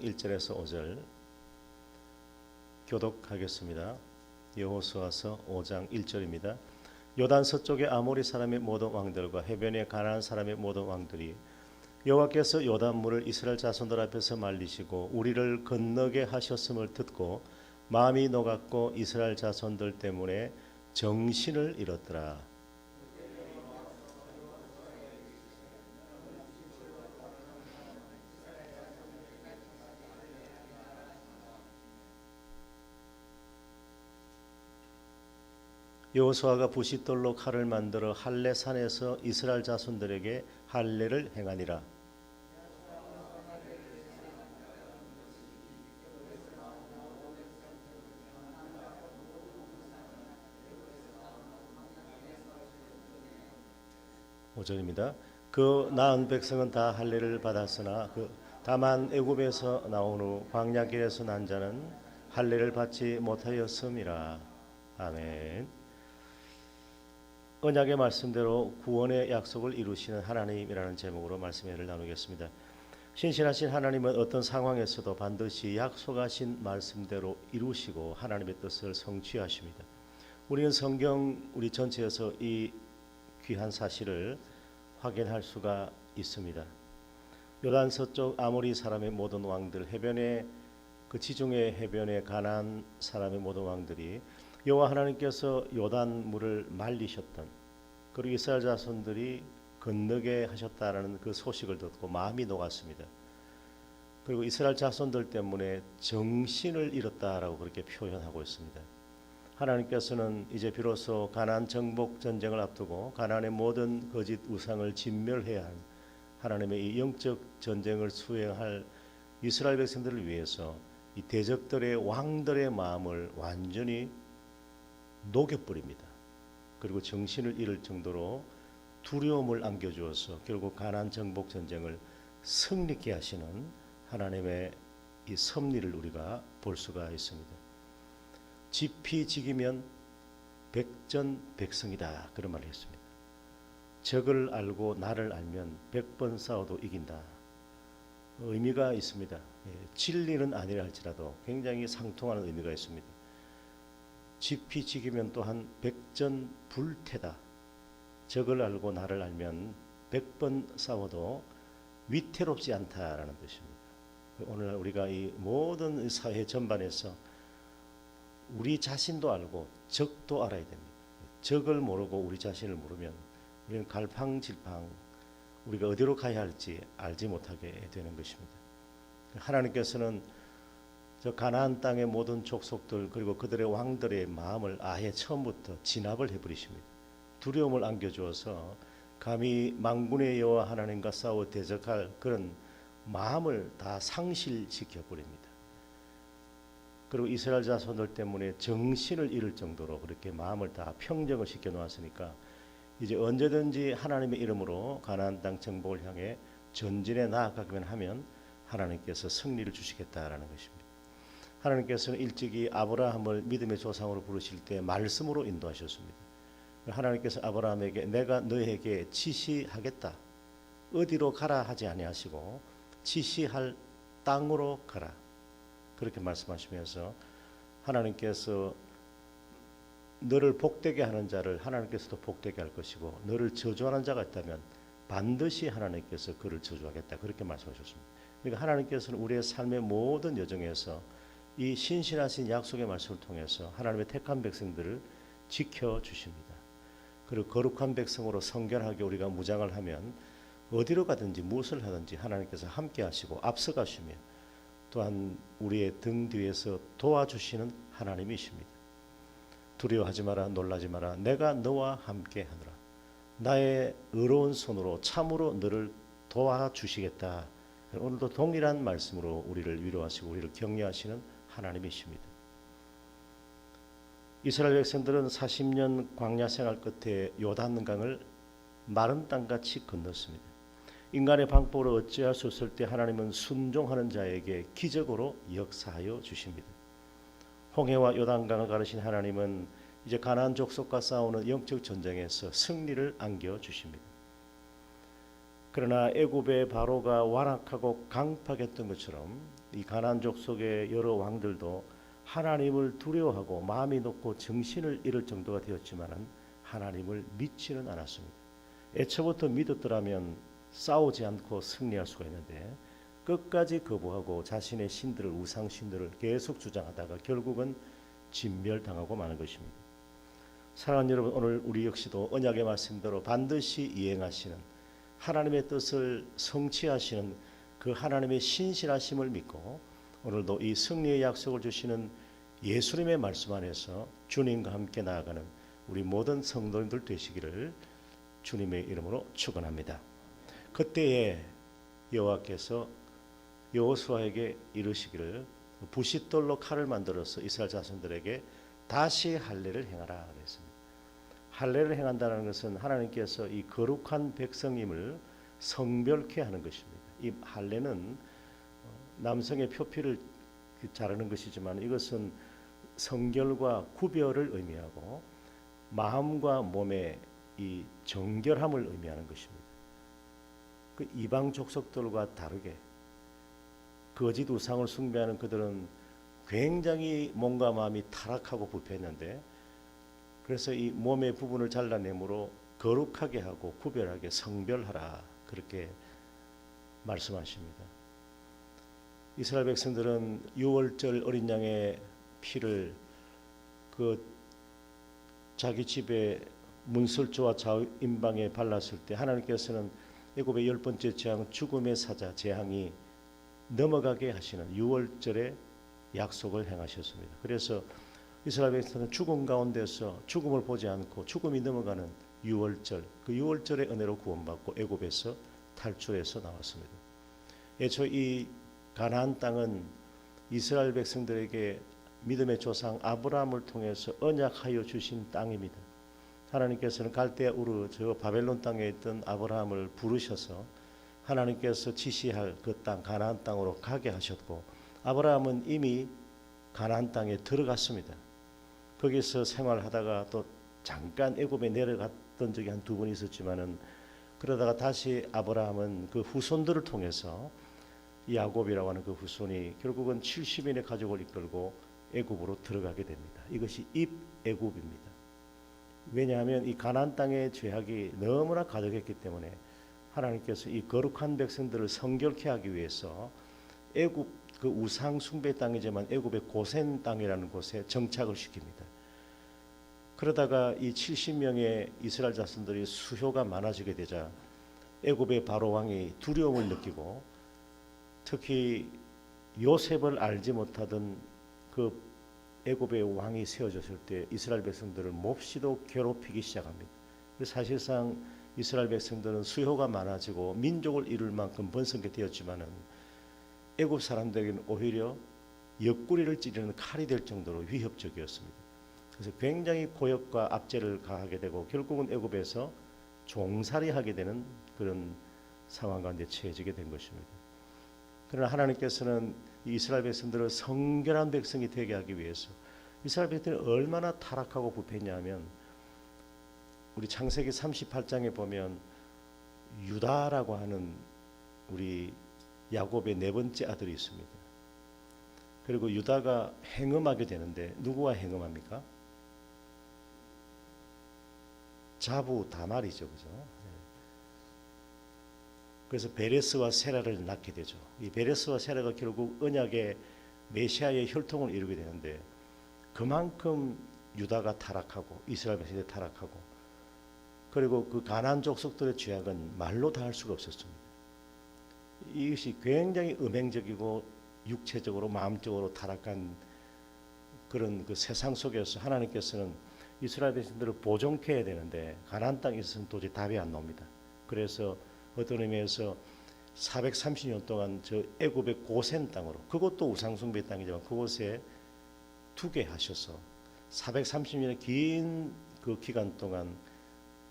1절에서 5절 교독하겠습니다. 여호수아서 5장 1절입니다. 요단 서쪽의 아모리 사람의 모든 왕들과 해변의 가나안 사람의 모든 왕들이 여호와께서 요단물을 이스라엘 자손들 앞에서 말리시고 우리를 건너게 하셨음을 듣고 마음이 녹았고 이스라엘 자손들 때문에 정신을 잃었더라. 여호수아가 부싯돌로 칼을 만들어 할례 산에서 이스라엘 자손들에게 할례를 행하니라. 오절입니다그 나은 백성은 다 할례를 받았으나 그 다만 애굽에서 나온 후 광야 길에서 난 자는 할례를 받지 못하였음이라. 아멘. 언약의 말씀대로 구원의 약속을 이루시는 하나님이라는 제목으로 말씀을 나누겠습니다. 신실하신 하나님은 어떤 상황에서도 반드시 약속하신 말씀대로 이루시고 하나님의 뜻을 성취하십니다. 우리는 성경 우리 전체에서 이 귀한 사실을 확인할 수가 있습니다. 요단 서쪽 아모리 사람의 모든 왕들 해변의 그 지중해 해변의 가난 사람의 모든 왕들이 여호와 하나님께서 요단 물을 말리셨던 그리고 이스라엘 자손들이 건너게 하셨다라는 그 소식을 듣고 마음이 녹았습니다. 그리고 이스라엘 자손들 때문에 정신을 잃었다라고 그렇게 표현하고 있습니다. 하나님께서는 이제 비로소 가나안 정복 전쟁을 앞두고 가나안의 모든 거짓 우상을 진멸해야 할 하나님의 이 영적 전쟁을 수행할 이스라엘 백성들을 위해서 이 대적들의 왕들의 마음을 완전히 녹여버립니다. 그리고 정신을 잃을 정도로 두려움을 안겨주어서 결국 가나안 정복 전쟁을 승리케 하시는 하나님의 이 섭리를 우리가 볼 수가 있습니다. 지피지기면 백전백승이다 그런 말을 했습니다. 적을 알고 나를 알면 백번 싸워도 이긴다. 의미가 있습니다. 예, 진리는 아니라 할지라도 굉장히 상통하는 의미가 있습니다. 지피지기면 또한 백전불태다. 적을 알고 나를 알면 백번 싸워도 위태롭지 않다라는 뜻입니다. 오늘 우리가 이 모든 사회 전반에서 우리 자신도 알고 적도 알아야 됩니다. 적을 모르고 우리 자신을 모르면 우리는 갈팡질팡 우리가 어디로 가야 할지 알지 못하게 되는 것입니다. 하나님께서는 저 가나안 땅의 모든 족속들 그리고 그들의 왕들의 마음을 아예 처음부터 진압을 해버리십니다. 두려움을 안겨주어서 감히 망군의 여호와 하나님과 싸워 대적할 그런 마음을 다 상실시켜 버립니다. 그리고 이스라엘 자손들 때문에 정신을 잃을 정도로 그렇게 마음을 다 평정을 시켜 놓았으니까 이제 언제든지 하나님의 이름으로 가나안 땅 정복을 향해 전진해 나아가기만 하면 하나님께서 승리를 주시겠다라는 것입니다. 하나님께서는 일찍이 아브라함을 믿음의 조상으로 부르실 때 말씀으로 인도하셨습니다. 하나님께서 아브라함에게 내가 너에게 지시하겠다. 어디로 가라 하지 아니하시고 지시할 땅으로 가라. 그렇게 말씀하시면서 하나님께서 너를 복되게 하는 자를 하나님께서도 복되게 할 것이고 너를 저주하는 자가 있다면 반드시 하나님께서 그를 저주하겠다. 그렇게 말씀하셨습니다. 그러니까 하나님께서는 우리의 삶의 모든 여정에서 이 신실하신 약속의 말씀을 통해서 하나님의 택한 백성들을 지켜 주십니다. 그리고 거룩한 백성으로 성결하게 우리가 무장을 하면 어디로 가든지 무엇을 하든지 하나님께서 함께 하시고 앞서가시며 또한 우리의 등 뒤에서 도와주시는 하나님이십니다. 두려워하지 마라 놀라지 마라 내가 너와 함께 하노라 나의 의로운 손으로 참으로 너를 도와주시겠다. 오늘도 동일한 말씀으로 우리를 위로하시고 우리를 격려하시는 하나님이십니다. 이스라엘 백성들은 40년 광야 생활 끝에 요단강을 마른 땅같이 건넜습니다. 인간의 방법으로 어찌할 수 없을 때 하나님은 순종하는 자에게 기적으로 역사하여 주십니다. 홍해와 요단강을 가르신 하나님은 이제 가나안 족속과 싸우는 영적 전쟁에서 승리를 안겨 주십니다. 그러나 애굽의 바로가 완악하고 강팍했던 것처럼 이 가나안 족 속의 여러 왕들도 하나님을 두려워하고 마음이 높고 정신을 잃을 정도가 되었지만은 하나님을 믿지는 않았습니다. 애초부터 믿었더라면 싸우지 않고 승리할 수가 있는데 끝까지 거부하고 자신의 신들을 우상 신들을 계속 주장하다가 결국은 진멸당하고 마는 것입니다. 사랑하는 여러분 오늘 우리 역시도 언약의 말씀대로 반드시 이행하시는 하나님의 뜻을 성취하시는 그 하나님의 신실하심을 믿고 오늘도 이 승리의 약속을 주시는 예수님의 말씀 안에서 주님과 함께 나아가는 우리 모든 성도님들 되시기를 주님의 이름으로 축원합니다. 그때에 여호와께서 여호수아에게 이르시기를 부싯돌로 칼을 만들어서 이스라엘 자손들에게 다시 할례를 행하라 그랬습니다. 할례를 행한다는 것은 하나님께서 이 거룩한 백성임을 성별케 하는 것입니다. 이 할례는 남성의 표피를 그 자르는 것이지만 이것은 성결과 구별을 의미하고 마음과 몸의 이 정결함을 의미하는 것입니다. 그 이방 족속들과 다르게 거짓 우상을 숭배하는 그들은 굉장히 몸과 마음이 타락하고 부패했는데 그래서 이 몸의 부분을 잘라내므로 거룩하게 하고 구별하게 성별하라 그렇게 말씀하십니다. 이스라엘 백성들은 유월절 어린 양의 피를 그 자기 집에 문설주와 좌임방에 발랐을 때 하나님께서는 애굽의 열 번째 재앙 죽음의 사자 재앙이 넘어가게 하시는 유월절의 약속을 행하셨습니다. 그래서 이스라엘 백성은 죽음 가운데서 죽음을 보지 않고 죽음이 넘어가는 유월절 그 유월절의 은혜로 구원받고 애굽에서 탈출해서 나왔습니다. 애초 이 가나안 땅은 이스라엘 백성들에게 믿음의 조상 아브라함을 통해서 언약하여 주신 땅입니다. 하나님께서는 갈대아 우르 저 바벨론 땅에 있던 아브라함을 부르셔서 하나님께서 지시할 그 땅 가나안 땅으로 가게 하셨고 아브라함은 이미 가나안 땅에 들어갔습니다. 거기서 생활하다가 또 잠깐 애굽에 내려갔던 적이 한 두 번 있었지만은 그러다가 다시 아브라함은 그 후손들을 통해서 야곱이라고 하는 그 후손이 결국은 70인의 가족을 이끌고 애굽으로 들어가게 됩니다. 이것이 입애굽입니다. 왜냐하면 이 가나안 땅의 죄악이 너무나 가득했기 때문에 하나님께서 이 거룩한 백성들을 성결케 하기 위해서 애굽 그 우상 숭배 땅이지만 애굽의 고센 땅이라는 곳에 정착을 시킵니다. 그러다가 이 70명의 이스라엘 자손들이 수효가 많아지게 되자 애굽의 바로 왕이 두려움을 느끼고 특히 요셉을 알지 못하던 그 애굽의 왕이 세워졌을 때 이스라엘 백성들을 몹시도 괴롭히기 시작합니다. 사실상 이스라엘 백성들은 수요가 많아지고 민족을 이룰 만큼 번성게 되었지만은 애굽 사람들에게는 오히려 옆구리를 찌르는 칼이 될 정도로 위협적이었습니다. 그래서 굉장히 고역과 압제를 가하게 되고 결국은 애굽에서 종살이하게 되는 그런 상황 가운데 처해지게 된 것입니다. 그러나 하나님께서는 이 이스라엘 백성들을 성결한 백성이 되게 하기 위해서 이스라엘 백성들이 얼마나 타락하고 부패했냐면 우리 창세기 38장에 보면 유다라고 하는 우리 야곱의 네 번째 아들이 있습니다. 그리고 유다가 행음하게 되는데 누구와 행음합니까? 자부 다말이죠, 그죠? 네. 그래서 베레스와 세라를 낳게 되죠. 이 베레스와 세라가 결국 언약의 메시아의 혈통을 이루게 되는데 그만큼 유다가 타락하고 이스라엘 백성이 타락하고 그리고 그 가나안 족속들의 죄악은 말로 다 할 수가 없었습니다. 이것이 굉장히 음행적이고 육체적으로 마음적으로 타락한 그런 그 세상 속에서 하나님께서는 이스라엘 백성들을 보존케 해야 되는데 가나안 땅에 있어서는 도저히 답이 안 나옵니다. 그래서 어떤 의미에서 430년 동안 저 애굽의 고센 땅으로 그것도 우상숭배 땅이지만 그곳에 두게 하셔서 430년의 긴 그 기간 동안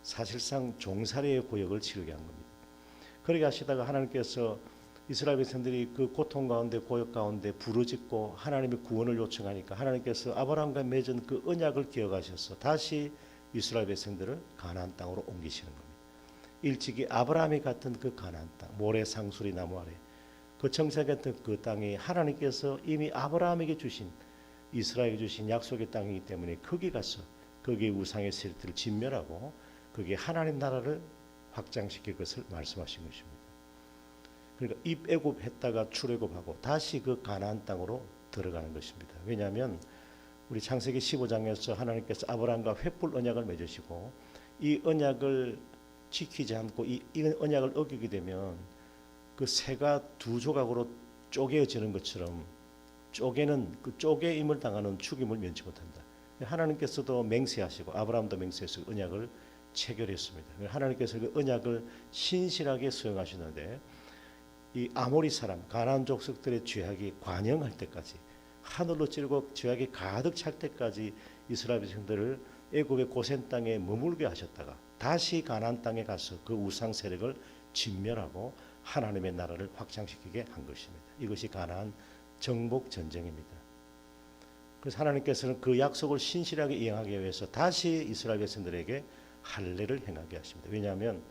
사실상 종살이의 고역을 치르게 한 겁니다. 그렇게 하시다가 하나님께서 이스라엘 백성들이 그 고통 가운데 고역 가운데 부르짖고 하나님의 구원을 요청하니까 하나님께서 아브라함과 맺은 그 언약을 기억하셔서 다시 이스라엘 백성들을 가나안 땅으로 옮기시는 겁니다. 일찍이 아브라함이 갔던 그 가나안 땅 모래 상수리 나무 아래 그 정착했던 그 땅이 하나님께서 이미 아브라함에게 주신 이스라엘에게 주신 약속의 땅이기 때문에 거기 가서 거기에 우상의 세력들을 진멸하고 거기에 하나님 나라를 확장시킬 것을 말씀하신 것입니다. 그러니까 입애굽했다가 출애굽하고 다시 그 가나안 땅으로 들어가는 것입니다. 왜냐하면 우리 창세기 15장에서 하나님께서 아브라함과 횃불 언약을 맺으시고 이 언약을 지키지 않고 이, 이 언약을 어기게 되면 그 새가 두 조각으로 쪼개어지는 것처럼 쪼개는 그 쪼개임을 당하는 죽임을 면치 못한다. 하나님께서도 맹세하시고 아브라함도 맹세해서 언약을 체결했습니다. 하나님께서 그 언약을 신실하게 수행하시는데 이 아모리 사람 가나안 족속들의 죄악이 관영할 때까지 하늘로 찌르고 죄악이 가득 찰 때까지 이스라엘 백성들을 애굽의 고센 땅에 머물게 하셨다가 다시 가나안 땅에 가서 그 우상 세력을 진멸하고 하나님의 나라를 확장시키게 한 것입니다. 이것이 가나안 정복 전쟁입니다. 그래서 하나님께서는 그 약속을 신실하게 이행하기 위해서 다시 이스라엘 백성들에게 할례를 행하게 하십니다. 왜냐하면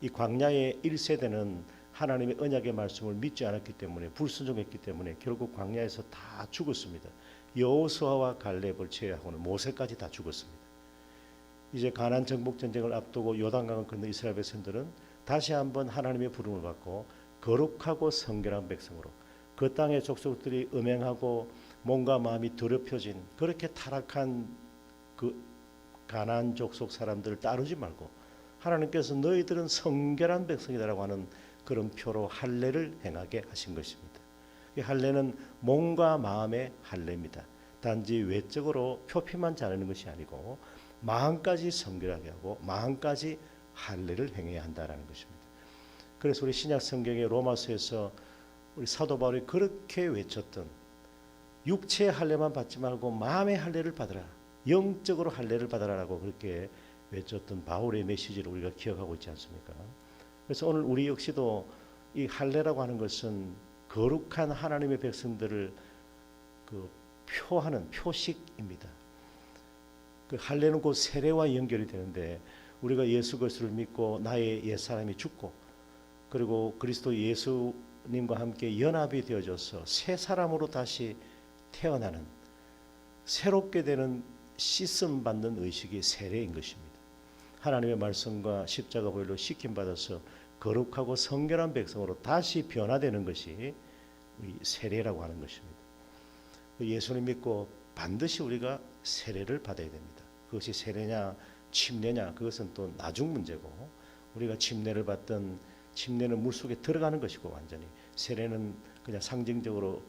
이 광야의 1세대는 하나님의 언약의 말씀을 믿지 않았기 때문에 불순종했기 때문에 결국 광야에서 다 죽었습니다. 여호수아와 갈렙을 제외하고는 모세까지 다 죽었습니다. 이제 가나안 정복 전쟁을 앞두고 요단강을 건너 이스라엘 백성들은 다시 한번 하나님의 부름을 받고 거룩하고 성결한 백성으로 그 땅의 족속들이 음행하고 몸과 마음이 더럽혀진 그렇게 타락한 그 가나안 족속 사람들을 따르지 말고 하나님께서 너희들은 성결한 백성이다라고 하는 그런 표로 할례를 행하게 하신 것입니다. 이 할례는 몸과 마음의 할례입니다. 단지 외적으로 표피만 자르는 것이 아니고 마음까지 성결하게 하고 마음까지 할례를 행해야 한다라는 것입니다. 그래서 우리 신약 성경의 로마서에서 우리 사도 바울이 그렇게 외쳤던 육체의 할례만 받지 말고 마음의 할례를 받으라. 영적으로 할례를 받으라라고 그렇게 외쳤던 바울의 메시지를 우리가 기억하고 있지 않습니까? 그래서 오늘 우리 역시도 이 할례라고 하는 것은 거룩한 하나님의 백성들을 그 표하는 표식입니다. 그 할례는 곧 세례와 연결이 되는데 우리가 예수 그리스도를 믿고 나의 옛 사람이 죽고 그리고 그리스도 예수님과 함께 연합이 되어져서 새 사람으로 다시 태어나는 새롭게 되는 씻음 받는 의식이 세례인 것입니다. 하나님의 말씀과 십자가 보혈로 씻김 받아서 거룩하고 성결한 백성으로 다시 변화되는 것이 세례라고 하는 것입니다. 예수님 믿고 반드시 우리가 세례를 받아야 됩니다. 그것이 세례냐 침례냐 그것은 또 나중 문제고 우리가 침례를 받던 침례는 물 속에 들어가는 것이고 완전히 세례는 그냥 상징적으로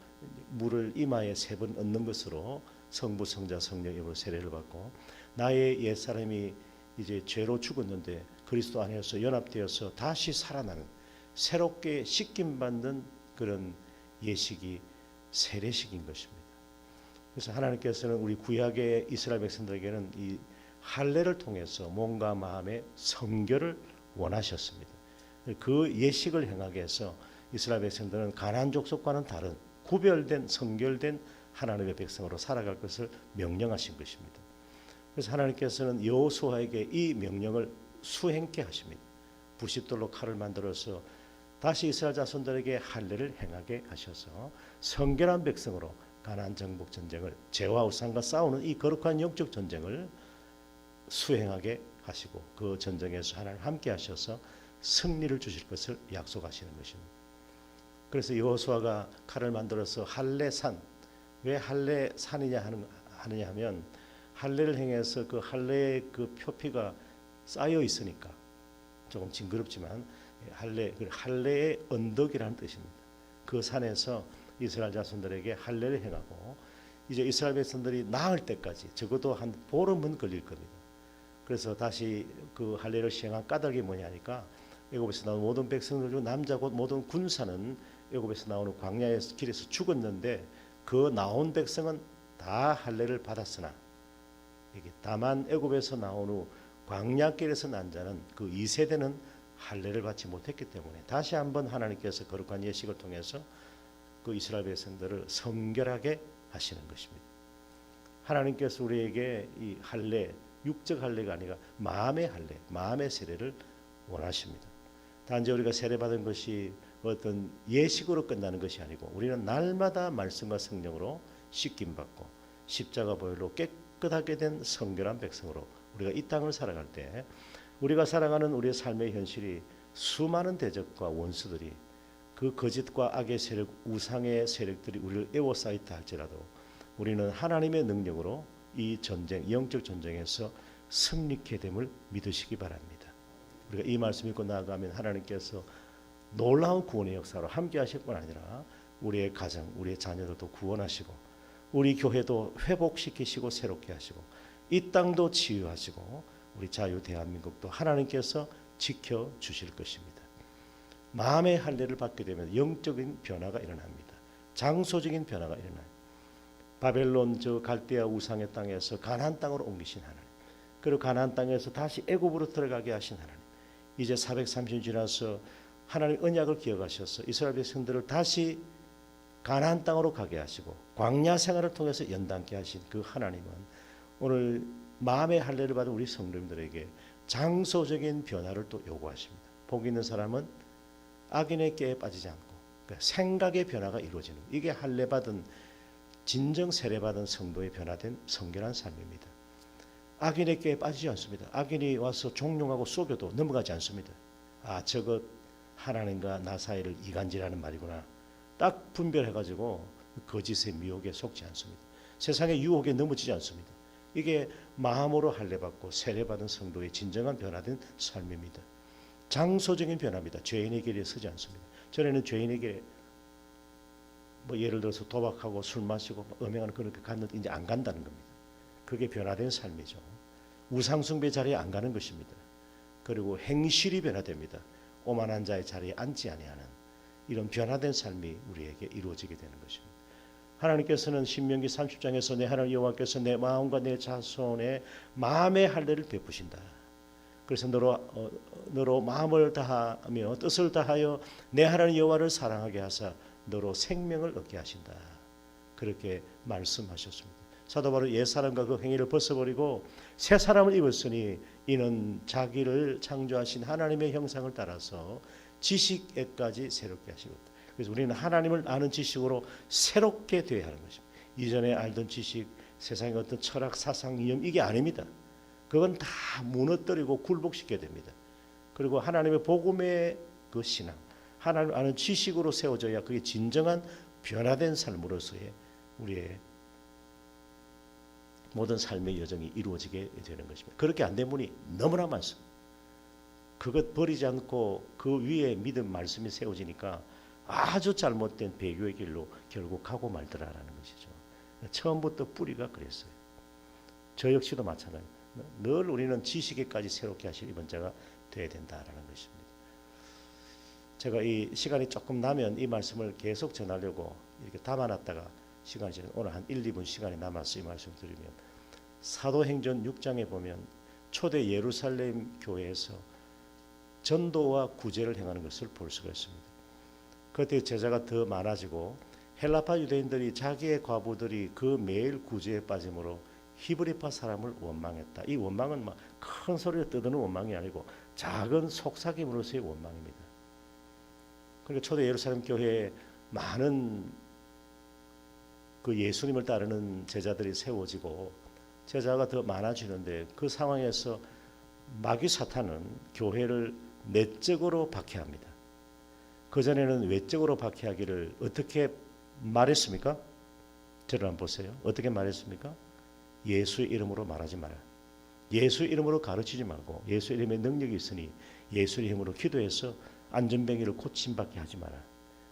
물을 이마에 세 번 얹는 것으로 성부 성자 성령 이름으로 세례를 받고 나의 옛 사람이 이제 죄로 죽었는데 그리스도 안에서 연합되어서 다시 살아나는 새롭게 씻김 받는 그런 예식이 세례식인 것입니다. 그래서 하나님께서는 우리 구약의 이스라엘 백성들에게는 이 할례를 통해서 몸과 마음의 성결을 원하셨습니다. 그 예식을 행하게 해서 이스라엘 백성들은 가나안 족속과는 다른 구별된 성결된 하나님의 백성으로 살아갈 것을 명령하신 것입니다. 그래서 하나님께서는 여호수아에게 이 명령을 수행케 하십니다. 부싯돌로 칼을 만들어서 다시 이스라엘 자손들에게 할례를 행하게 하셔서 성결한 백성으로 가나안 정복 전쟁을 죄와 우상과 싸우는 이 거룩한 영적 전쟁을 수행하게 하시고 그 전쟁에서 하나님 함께 하셔서 승리를 주실 것을 약속하시는 것입니다. 그래서 여호수아가 칼을 만들어서 할례산 왜 할례산이냐 하는 하느냐 하면 할례를 행해서 그 할례의 그 표피가 쌓여 있으니까 조금 징그럽지만 할례 그 할례의 언덕이라는 뜻입니다. 그 산에서 이스라엘 자손들에게 할례를 행하고 이제 이스라엘 백성들이 나을 때까지 적어도 한 보름은 걸릴 겁니다. 그래서 다시 그 할례를 시행한 까닭이 뭐냐니까 애굽에서 나온 모든 백성들 중 남자 곧 모든 군사는 애굽에서 나오는 광야의 길에서 죽었는데 그 나온 백성은 다 할례를 받았으나 이게 다만 애굽에서 나온 후 광야길에서 난 자는 그 2세대는 할례를 받지 못했기 때문에 다시 한번 하나님께서 거룩한 예식을 통해서 그 이스라엘 백성들을 성결하게 하시는 것입니다. 하나님께서 우리에게 이 할례 육적 할례가 아니라 마음의 할례, 마음의 세례를 원하십니다. 단지 우리가 세례 받은 것이 어떤 예식으로 끝나는 것이 아니고 우리는 날마다 말씀과 성령으로 씻김 받고 십자가 보혈로 깨끗하게 된 성결한 백성으로 우리가 이 땅을 살아갈 때 우리가 살아가는 우리의 삶의 현실이 수많은 대적과 원수들이 그 거짓과 악의 세력, 우상의 세력들이 우리를 에워싸있다 할지라도 우리는 하나님의 능력으로 이 전쟁, 영적 전쟁에서 승리케 됨을 믿으시기 바랍니다. 우리가 이 말씀 읽고 나아가면 하나님께서 놀라운 구원의 역사로 함께 하실 뿐 아니라 우리의 가정, 우리의 자녀들도 구원하시고 우리 교회도 회복시키시고 새롭게 하시고 이 땅도 치유하시고 우리 자유 대한민국도 하나님께서 지켜 주실 것입니다. 마음의 할례를 받게 되면 영적인 변화가 일어납니다. 장소적인 변화가 일어나요. 바벨론 저 갈대아 우상의 땅에서 가나안 땅으로 옮기신 하나님. 그리고 가나안 땅에서 다시 애굽으로 들어가게 하신 하나님. 이제 430년 지나서 하나님 언약을 기억하셔서 이스라엘 백성들을 다시 가나안 땅으로 가게 하시고 광야 생활을 통해서 연단케 하신 그 하나님은 오늘 마음의 할례를 받은 우리 성도님들에게 장소적인 변화를 또 요구하십니다. 복 있는 사람은 악인의 깨에 빠지지 않고 그러니까 생각의 변화가 이루어지는 이게 할례 받은 진정 세례 받은 성도의 변화된 성결한 삶입니다. 악인의 깨에 빠지지 않습니다. 악인이 와서 종용하고 속여도 넘어가지 않습니다. 아 저것 하나님과 나 사이를 이간질하는 말이구나. 딱 분별해가지고 거짓의 미혹에 속지 않습니다. 세상의 유혹에 넘어지지 않습니다. 이게 마음으로 할례 받고 세례 받은 성도의 진정한 변화된 삶입니다. 장소적인 변화입니다. 죄인의 길에 서지 않습니다. 전에는 죄인의 길에 뭐 예를 들어서 도박하고 술 마시고 음행하는 그렇게 갔는데 이제 안 간다는 겁니다. 그게 변화된 삶이죠. 우상숭배 자리에 안 가는 것입니다. 그리고 행실이 변화됩니다. 오만한 자의 자리에 앉지 아니하는 이런 변화된 삶이 우리에게 이루어지게 되는 것입니다. 하나님께서는 신명기 30장에서 내 하나님 여호와께서 내 마음과 내 자손의 마음의 할례를 베푸신다. 그래서 너로 어, 너로 마음을 다하며 뜻을 다하여 내 하나님 여호와를 사랑하게 하사 너로 생명을 얻게 하신다. 그렇게 말씀하셨습니다. 사도 바로 옛 사람과 그 행위를 벗어버리고 새 사람을 입었으니 이는 자기를 창조하신 하나님의 형상을 따라서 지식에까지 새롭게 하시겠다. 그래서 우리는 하나님을 아는 지식으로 새롭게 되어야 하는 것입니다. 이전에 알던 지식, 세상의 어떤 철학, 사상, 이념 이게 아닙니다. 그건 다 무너뜨리고 굴복시켜야 됩니다. 그리고 하나님의 복음의 그 신앙, 하나님 아는 지식으로 세워져야 그게 진정한 변화된 삶으로서의 우리의 모든 삶의 여정이 이루어지게 되는 것입니다. 그렇게 안 된 분이 너무나 많습니다. 그것 버리지 않고 그 위에 믿음 말씀이 세워지니까 아주 잘못된 배교의 길로 결국 가고 말더라라는 것이죠. 처음부터 뿌리가 그랬어요. 저 역시도 마찬가지. 늘 우리는 지식에까지 새롭게 하실 이번 자가 돼야 된다라는 것입니다. 제가 이 시간이 조금 나면 이 말씀을 계속 전하려고 이렇게 담아놨다가 시간이 지나 오늘 한 1, 2분 시간이 남아서 이 말씀 드리면 사도행전 6장에 보면 초대 예루살렘 교회에서 전도와 구제를 행하는 것을 볼 수가 있습니다. 그때 제자가 더 많아지고 헬라파 유대인들이 자기의 과부들이 그 매일 구제에 빠짐으로 히브리파 사람을 원망했다. 이 원망은 막 큰 소리로 떠드는 원망이 아니고 작은 속삭임으로서의 원망입니다. 그러니까 초대 예루살렘 교회에 많은 그 예수님을 따르는 제자들이 세워지고 제자가 더 많아지는데 그 상황에서 마귀 사탄은 교회를 내적으로 박해합니다. 그 전에는 외적으로 박해하기를 어떻게 말했습니까? 저를 한번 보세요. 어떻게 말했습니까? 예수의 이름으로 말하지 마라. 예수의 이름으로 가르치지 말고 예수의 이름에 능력이 있으니 예수의 이름으로 기도해서 안전뱅이를 고침받게 하지 마라.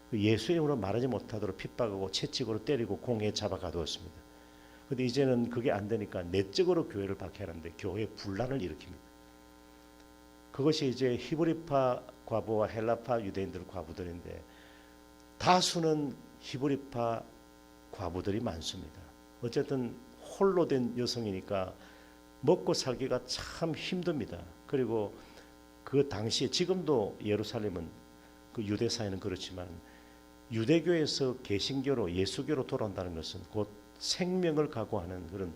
그 예수의 이름으로 말하지 못하도록 핍박하고 채찍으로 때리고 공에 잡아 가두었습니다. 근데 이제는 그게 안 되니까 내적으로 교회를 박해하는데 교회 분란을 일으킵니다. 그것이 이제 히브리파 과부와 헬라파 유대인들 과부들인데 다수는 히브리파 과부들이 많습니다. 어쨌든 홀로 된 여성이니까 먹고 살기가 참 힘듭니다. 그리고 그 당시에 지금도 예루살렘은 그 유대 사회는 그렇지만 유대교에서 개신교로 예수교로 돌아온다는 것은 곧 생명을 각오하는 그런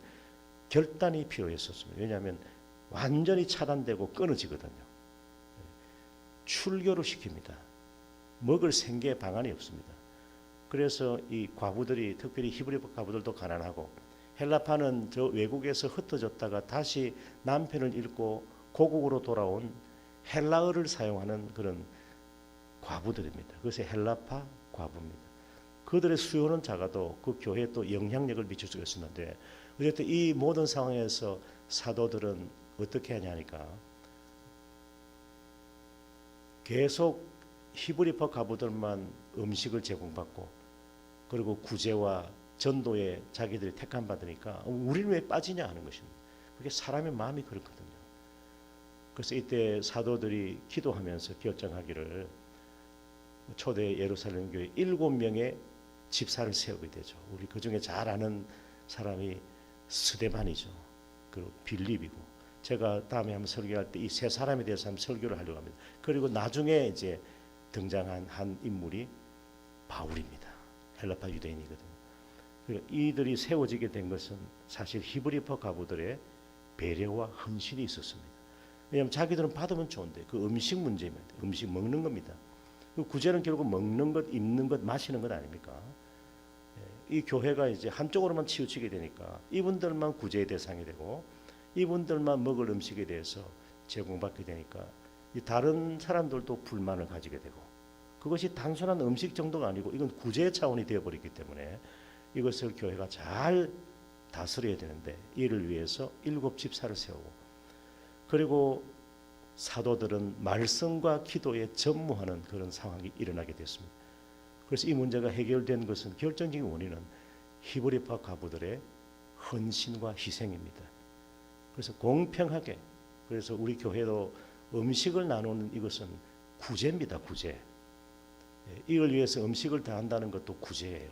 결단이 필요했었습니다. 왜냐하면 완전히 차단되고 끊어지거든요. 출교를 시킵니다. 먹을 생계 방안이 없습니다. 그래서 이 과부들이 특별히 히브리 과부들도 가난하고 헬라파는 저 외국에서 흩어졌다가 다시 남편을 잃고 고국으로 돌아온 헬라어를 사용하는 그런 과부들입니다. 그것이 헬라파 과부입니다. 그들의 수요는 작아도 그 교회에 또 영향력을 미칠 수가 있었는데 어쨌든 이 모든 상황에서 사도들은 어떻게 하냐니까 계속 히브리파 가부들만 음식을 제공받고 그리고 구제와 전도에 자기들이 택함 받으니까 우리는 왜 빠지냐 하는 것입니다. 그게 사람의 마음이 그렇거든요. 그래서 이때 사도들이 기도하면서 결정하기를 초대 예루살렘 교회 일곱 명의 집사를 세우게 되죠. 우리 그 중에 잘 아는 사람이 스데반이죠. 그리고 빌립이고 제가 다음에 한번 설교할 때 이 세 사람에 대해서 한번 설교를 하려고 합니다. 그리고 나중에 이제 등장한 한 인물이 바울입니다. 헬라파 유대인이거든요. 그러니까 이들이 세워지게 된 것은 사실 히브리파 가부들의 배려와 헌신이 있었습니다. 왜냐하면 자기들은 받으면 좋은데 그 음식 문제입니다. 음식 먹는 겁니다. 그 구제는 결국 먹는 것, 입는 것, 마시는 것 아닙니까? 예, 이 교회가 이제 한쪽으로만 치우치게 되니까 이분들만 구제의 대상이 되고 이분들만 먹을 음식에 대해서 제공받게 되니까 이 다른 사람들도 불만을 가지게 되고 그것이 단순한 음식 정도가 아니고 이건 구제 차원이 되어버리기 때문에 이것을 교회가 잘 다스려야 되는데 이를 위해서 일곱 집사를 세우고 그리고 사도들은 말씀과 기도에 전무하는 그런 상황이 일어나게 됐습니다. 그래서 이 문제가 해결된 것은 결정적인 원인은 히브리파 가부들의 헌신과 희생입니다. 그래서 공평하게 그래서 우리 교회도 음식을 나누는 이것은 구제입니다. 구제. 예, 이걸 위해서 음식을 다 한다는 것도 구제예요.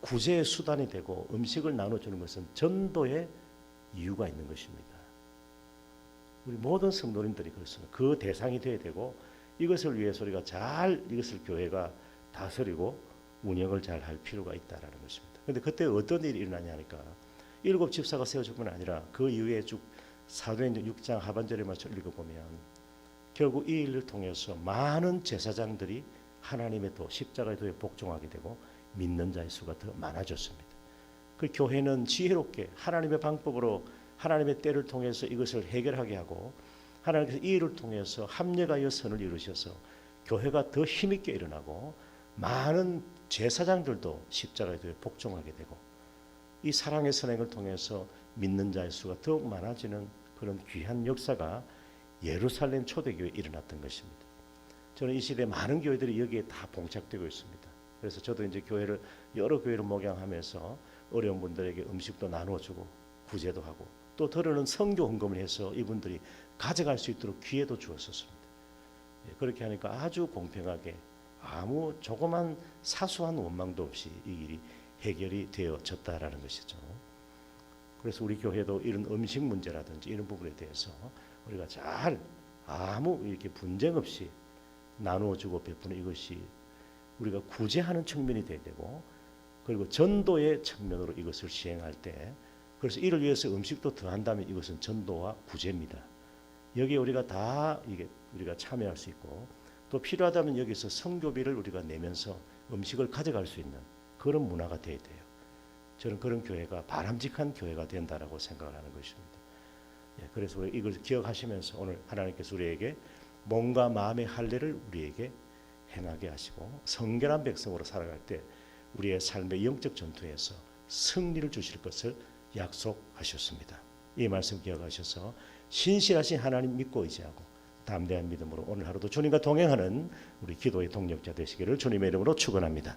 구제의 수단이 되고 음식을 나눠주는 것은 전도의 이유가 있는 것입니다. 우리 모든 성도님들이 그렇습니다. 그 대상이 되어야 되고 이것을 위해서 우리가 잘 이것을 교회가 다스리고 운영을 잘 할 필요가 있다라는 것입니다. 그런데 그때 어떤 일이 일어나냐니까 일곱 집사가 세워질 뿐 아니라 그 이후에 쭉 사도행전 6장 하반절에 맞춰 읽어보면 결국 이 일을 통해서 많은 제사장들이 하나님의 도 십자가의 도에 복종하게 되고 믿는 자의 수가 더 많아졌습니다. 그 교회는 지혜롭게 하나님의 방법으로 하나님의 때를 통해서 이것을 해결하게 하고 하나님께서 이 일을 통해서 합력하여 선을 이루셔서 교회가 더 힘있게 일어나고 많은 제사장들도 십자가에 도에 복종하게 되고 이 사랑의 선행을 통해서 믿는 자의 수가 더욱 많아지는 그런 귀한 역사가 예루살렘 초대교회에 일어났던 것입니다. 저는 이 시대 많은 교회들이 여기에 다 봉착되고 있습니다. 그래서 저도 이제 교회를 여러 교회를 목양하면서 어려운 분들에게 음식도 나눠주고 구제도 하고 또 더러는 성교 헌금을 해서 이분들이 가져갈 수 있도록 기회도 주었었습니다. 예, 그렇게 하니까 아주 공평하게 아무 조그만 사소한 원망도 없이 이 일이 해결이 되어졌다라는 것이죠. 그래서 우리 교회도 이런 음식 문제라든지 이런 부분에 대해서 우리가 잘 아무 이렇게 분쟁 없이 나누어주고 베푸는 이것이 우리가 구제하는 측면이 돼야 되고 그리고 전도의 측면으로 이것을 시행할 때 그래서 이를 위해서 음식도 더한다면 이것은 전도와 구제입니다. 여기 우리가 다 이게 우리가 참여할 수 있고 또 필요하다면 여기서 성교비를 우리가 내면서 음식을 가져갈 수 있는 그런 문화가 돼야 돼요. 저는 그런 교회가 바람직한 교회가 된다라고 생각을 하는 것입니다. 예, 그래서 이걸 기억하시면서 오늘 하나님께서 우리에게 몸과 마음의 할례를 우리에게 행하게 하시고 성결한 백성으로 살아갈 때 우리의 삶의 영적 전투에서 승리를 주실 것을 약속하셨습니다. 이 말씀 기억하셔서 신실하신 하나님 믿고 의지하고 담대한 믿음으로 오늘 하루도 주님과 동행하는 우리 기도의 동력자 되시기를 주님의 이름으로 축원합니다.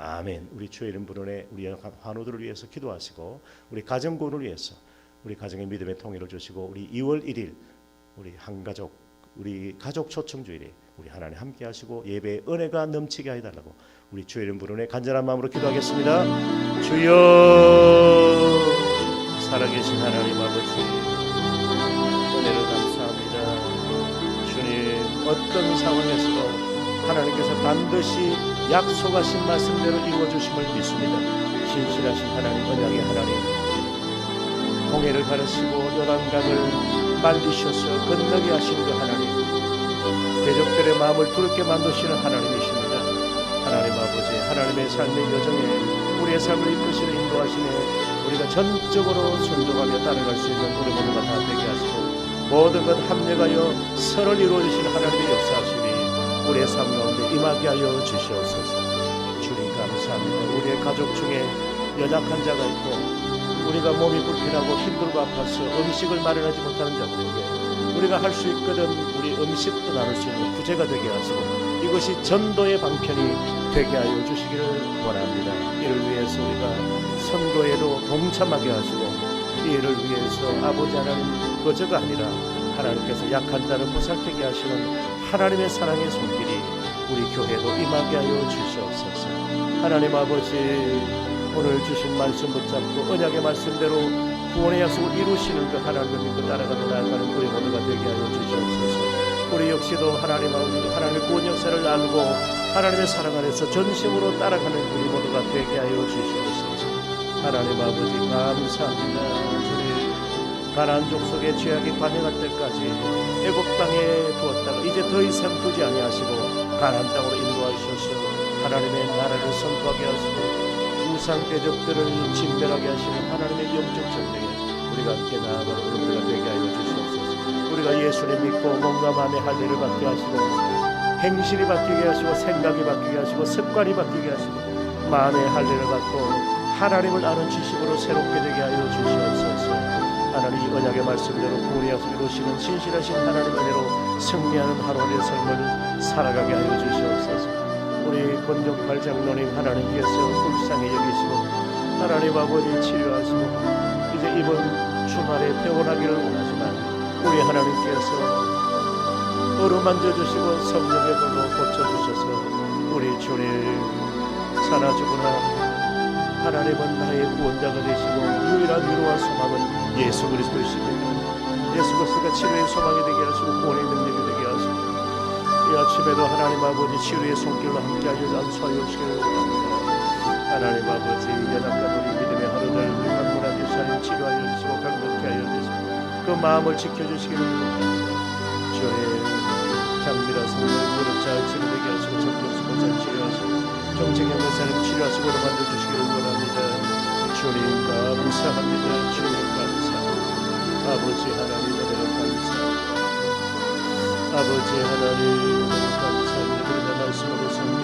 아멘. 우리 주의 이름 부르네 우리 환우들을 위해서 기도하시고 우리 가정군을 위해서 우리 가정의 믿음의 통일을 주시고 우리 2월 1일 우리 한 가족 우리 가족 초청 주일에 우리 하나님 함께 하시고 예배의 은혜가 넘치게 해 달라고 우리 주의 이름 부르네 간절한 마음으로 기도하겠습니다. 주여 살아계신 하나님 아버지 은혜를 감사합니다. 주님 어떤 상황에서도 하나님께서 반드시 약속하신 말씀대로 이루어 주심을 믿습니다. 신실하신 하나님 언약의 하나님 홍해를 가르시고 요단강을 말리셔서 건너게 하신 그 하나님 대적들의 마음을 두렵게 만드시는 하나님이십니다. 하나님 아버지 하나님의 삶의 여정에 우리의 삶을 이끄시는 인도하시네 우리가 전적으로 순종하며 따라갈 수 있는 우리 모두가 다 되게 하시고 모든 것 합력하여 선을 이루어 주시는 하나님의 역사하심이 우리의 삶 가운데 임하게 하여 주시옵소서. 주님 감사합니다. 우리의 가족 중에 연약한 자가 있고 우리가 몸이 불편하고 힘들고 아파서 음식을 마련하지 못하는 자들에게 우리가 할 수 있거든 우리 음식도 나눌 수 있는 구제가 되게 하시고 이것이 전도의 방편이 되게 하여 주시기를 원합니다. 이를 위해서 우리가 선거에도 동참하게 하시고 이 일을 위해서 아버지 하나님 거저가 아니라 하나님께서 약한 자를 보살피게 하시는 하나님의 사랑의 손길이 우리 교회도 임하게 하여 주시옵소서. 하나님 아버지 오늘 주신 말씀 붙잡고 언약의 말씀대로 구원의 약속을 이루시는 그 하나님을 믿고 따라가며 나아가는 우리 모두가 되게 하여 주시옵소서. 우리 역시도 하나님 아버지 하나님의 구원 역사를 알고 하나님의 사랑 안에서 전심으로 따라가는 우리 모두가 되게 하여 주시옵소서. 하나님 아버지 감사합니다. 가나안 족속의 죄악이 관영할 때까지 애굽 땅에 두었다가 이제 더 이상 두지 아니하시고 가나안 땅으로 인도하셔서 하나님의 나라를 선포하게 하시고 우상 대적들을 진멸하게 하시는 하나님의 영적 전쟁에 우리가 함께 나아가는 우리가 되게 하여 주시옵소서. 우리가 예수를 믿고 몸과 마음의 할례를 받게 하시고 행실이 바뀌게 하시고 생각이 바뀌게 하시고 습관이 바뀌게 하시고 마음의 할례를 받고 하나님을 아는 지식으로 새롭게 되게 하여 주시옵소서. 하나님 이 언약의 말씀대로 구원의 약속 이루시는 신실하신 하나님 은혜로 승리하는 하루의 삶을 살아가게 하여 주시옵소서. 우리 권종팔 장로님 하나님께서 불쌍히 여기시고 하나님 아버지 치료하시고 이제 이번 주말에 퇴원하기를 원하지만 우리 하나님께서 어루만져 주시고 성령의 불로 고쳐 주셔서 우리 주님 살아주구나 하나님은 나의 구원자가 되시고 유일한 위로와 소망은 예수 그리스도이십니다. 예수 그리스도가 치료의 소망이 되게 하시고 구원의 능력이 되게 하시고 이 아침에도 하나님 아버지 치유의 손길로 함께하여 안수하여 주시기를 원합니다. 하나님 아버지 연약한 우리 믿음의 하루들 강문한 유사님 치료하여 주시고 강력케 하여 주시고 그 마음을 지켜주시기를 원합니다. 주의 장미라 성령 무릎 잘 치료되게 하시고 권사 치료하시고 정책의 권사님 치료하시고 만들어주시기를 원합니다. 주님 감사합니다. 주님. 아버지 하나님 은혜를 감사합니다. 아버지 하나님 은혜를 감사합니다. 그런 말씀으로서